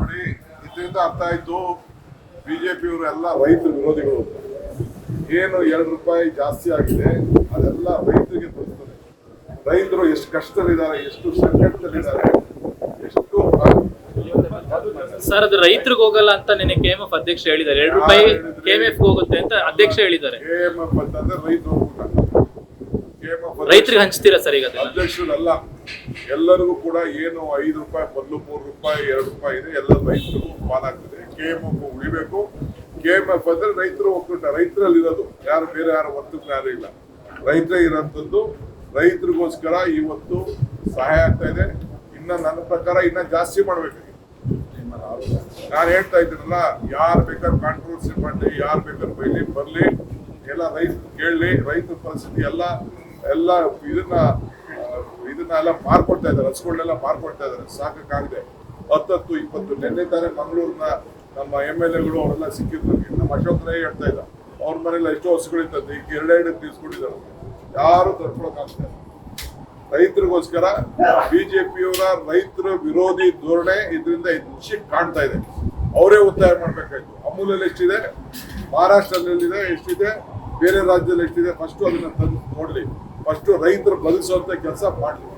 ನೋಡಿ ಇದರಿಂದ ಅರ್ಥ ಆಯ್ತು. ಬಿಜೆಪಿಯವರು ಎಲ್ಲ ರೈತ ವಿರೋಧಿಗಳು. ಏನು ಎರಡು ರೂಪಾಯಿ ಜಾಸ್ತಿ ಆಗಿದೆ ಅದೆಲ್ಲ ರೈತರಿಗೆ ತೋರಿಸ್ತದೆ ರೈತರು ಎಷ್ಟು ಕಷ್ಟದಲ್ಲಿದ್ದಾರೆ ಎಷ್ಟು ಸಂಕಟದಲ್ಲಿದ್ದಾರೆ ಎಷ್ಟು ಸರ್ ಅದು ರೈತರಿಗೆ ಹೋಗಲ್ಲ ಅಂತ ನಿನ್ನೆ ಕೆ ಎಂ ಎಫ್ ಅಧ್ಯಕ್ಷ ಹೇಳಿದ್ದಾರೆ. ಎರಡು ರೂಪಾಯಿ ಕೆ ಎಂ ಎಫ್ ಹೋಗುತ್ತೆ ಅಂತ ಅಧ್ಯಕ್ಷ ಹೇಳಿದ್ದಾರೆ. ಕೆ ಎಂ ಎಫ್ ಅಂತಂದ್ರೆ ರೈತರು ರೈತರಿಗೆ ಹಂಚ್ತೀರಾ ಸರ್ ಈಗ ಅಧ್ಯಕ್ಷರು ಅಧ್ಯಕ್ಷರಲ್ಲ ಎಲ್ಲರಿಗೂ ಕೂಡ ಏನು ಐದು ರೂಪಾಯಿ, ಮೊದಲು ಮೂರು ರೂಪಾಯಿ, ಎರಡು ರೂಪಾಯಿ ಇದೆ, ಎಲ್ಲ ರೈತರಿಗೂ ಪಾಲಾಗ್ತದೆ ಕೆ ಎಂ ಎಫ್ ಉಳಿಬೇಕು. ಕೆ ಎಂ ಎಫ್ ಅಂದ್ರೆ ರೈತರು ಒಕ್ಕೂಟ ರೈತರಲ್ಲಿ ಇರೋದು ಯಾರು ಬೇರೆ ಯಾರು ವರ್ತಕ ಯಾರು ಇಲ್ಲ. ರೈತರೇ ಇರೋಂಥದ್ದು. ರೈತರಿಗೋಸ್ಕರ ಇವತ್ತು ಸಹಾಯ ಆಗ್ತಾ ಇದೆ. ಇನ್ನ ನನ್ನ ಪ್ರಕಾರ ಇನ್ನ ಜಾಸ್ತಿ ಮಾಡ್ಬೇಕು. ನಾನು ಹೇಳ್ತಾ ಇದ್ದೀನಲ್ಲ, ಯಾರು ಬೇಕಾದ್ರೆ ಕಾಂಟ್ರವರ್ಸಿ ಮಾಡಲಿ ಯಾರು ಬೇಕಾದ್ರೆ ಬೈಲಿ, ಬರ್ಲಿ. ಎಲ್ಲ ರೈತರು ಕೇಳಲಿ ರೈತರ ಪರಿಸ್ಥಿತಿ ಎಲ್ಲ ಎಲ್ಲ ಇದನ್ನ ಇದನ್ನ ಎಲ್ಲ ಮಾರ್ಕೊಡ್ತಾ ಇದ್ದಾರೆ ಹಸುಗಳನ್ನೆಲ್ಲ ಮಾರ್ಕೊಡ್ತಾ ಇದ್ದಾರೆ. ಸಾಕಾಗಿದೆ. ಹತ್ತತ್ತು, ಇಪ್ಪತ್ತು, ನಿನ್ನೆ ತಾನೇ ಮಂಗಳೂರಿನ ನಮ್ಮ ಎಂ ಎಲ್ ಎಗಳು ಅವರೆಲ್ಲ ಸಿಕ್ಕಿದ್ರು. ನಮ್ಮ ಅಶೋಕ್ ರೈ ಹೇಳ್ತಾ ಇದ್ದ, ಅವ್ರ ಮನೇಲಿ ಎಷ್ಟೋ ಹಸುಗಳಿರ್ತದೆ ಈಗ ಎರಡೆರಡು ತೀರ್ಸ್ಕೊಂಡಿದ್ದಾರೆ ಯಾರು ತರ್ಕೊಳಕ್ಕಾಗ್ತಾ ಇಲ್ಲ ರೈತರಿಗೋಸ್ಕರ ಬಿಜೆಪಿಯವರ ರೈತರ ವಿರೋಧಿ ಧೋರಣೆ ಇದರಿಂದ ಹೆಚ್ಚಿ ಕಾಣ್ತಾ ಇದೆ. ಅವರೇ ಉತ್ತಾಯ ಮಾಡ್ಬೇಕಾಯ್ತು. ಅಮೂಲಲ್ಲಿ ಎಷ್ಟಿದೆ? ಮಹಾರಾಷ್ಟ್ರದಲ್ಲಿದೆ, ಎಷ್ಟಿದೆ? ಬೇರೆ ರಾಜ್ಯದಲ್ಲಿ ಎಷ್ಟಿದೆ? ಫಸ್ಟ್ ಅದನ್ನ ತಂದು ನೋಡ್ಲಿ. ಫಸ್ಟ್ ರೈತರು ಬದುಕಿಸುವಂತ ಕೆಲಸ ಮಾಡ್ಲಿ.